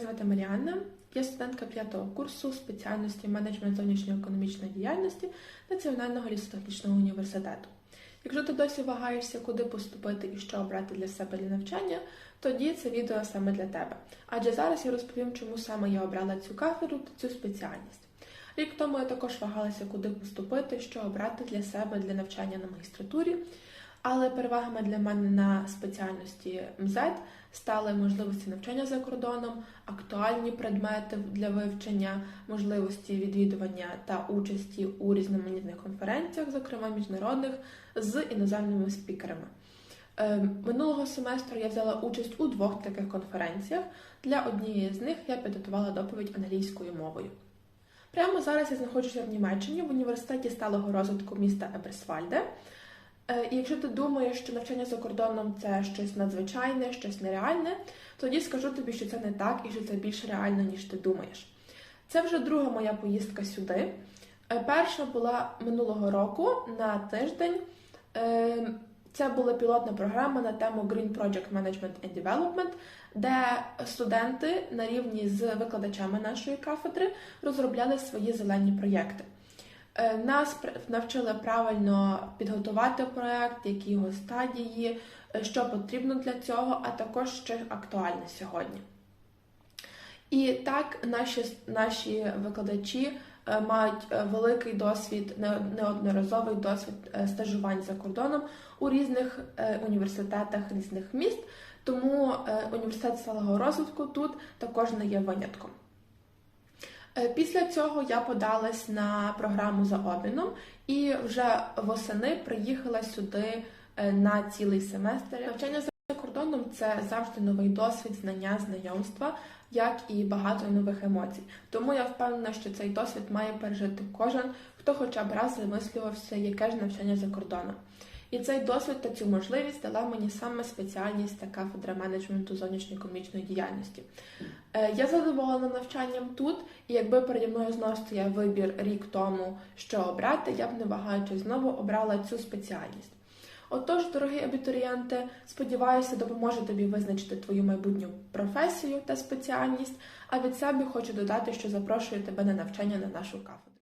звати Маріанна. Я студентка п'ятого курсу спеціальності менеджмент зовнішньоекономічної діяльності Національного лісотехнічного університету. Якщо ти досі вагаєшся, куди поступити і що обрати для себе для навчання, тоді це відео саме для тебе. Адже зараз я розповім, чому саме я обрала цю кафедру та цю спеціальність. Рік тому я також вагалася, куди поступити, що обрати для себе для навчання на магістратурі. Але перевагами для мене на спеціальності МЗ стали можливості навчання за кордоном, актуальні предмети для вивчення, можливості відвідування та участі у різноманітних конференціях, зокрема міжнародних, з іноземними спікерами. Е, Минулого семестру я взяла участь у двох таких конференціях. Для однієї з них я підготувала доповідь англійською мовою. Прямо зараз я знаходжуся в Німеччині в університеті сталого розвитку міста Еберсвальде. Е, якщо ти думаєш, що навчання за кордоном це щось надзвичайне, щось нереальне, тоді скажу тобі, що це не так і що це більш реально, ніж ти думаєш. Це вже друга моя поїздка сюди. Е, Перша була минулого року на тиждень. Е, Це була пілотна програма на тему Green Project Management and Development, де студенти на рівні з викладачами нашої кафедри розробляли свої зелені проєкти. Е, Нас навчили правильно підготувати проект, які його стадії, е, що потрібно для цього, а також що актуальне сьогодні. І так наші, наші викладачі е, мають великий досвід, неодноразовий досвід стажувань за кордоном у різних університетах різних міст, тому університет сталого розвитку тут також не є винятком. Е, Після цього я подалась на програму за обміном і вже восени приїхала сюди е, на цілий семестр. Навчання за кордоном це завжди новий досвід, знання, знайомства, як і багато нових емоцій. Тому я впевнена, що цей досвід має пережити кожен, хто хоча б раз замислювався, яке ж навчання за кордоном. І цей досвід та цю можливість дала мені саме спеціальність та кафедра менеджменту зовнішньоекономічної діяльності. Е, Я задоволена навчанням тут, і якби переді мною знову стояв вибір рік тому, що обрати, я б не вагаючись знову обрала цю спеціальність. Отож, дорогі абітурієнти, сподіваюся, допоможе тобі визначити твою майбутню професію та спеціальність. А від себе хочу додати, що запрошую тебе на навчання на нашу кафедру.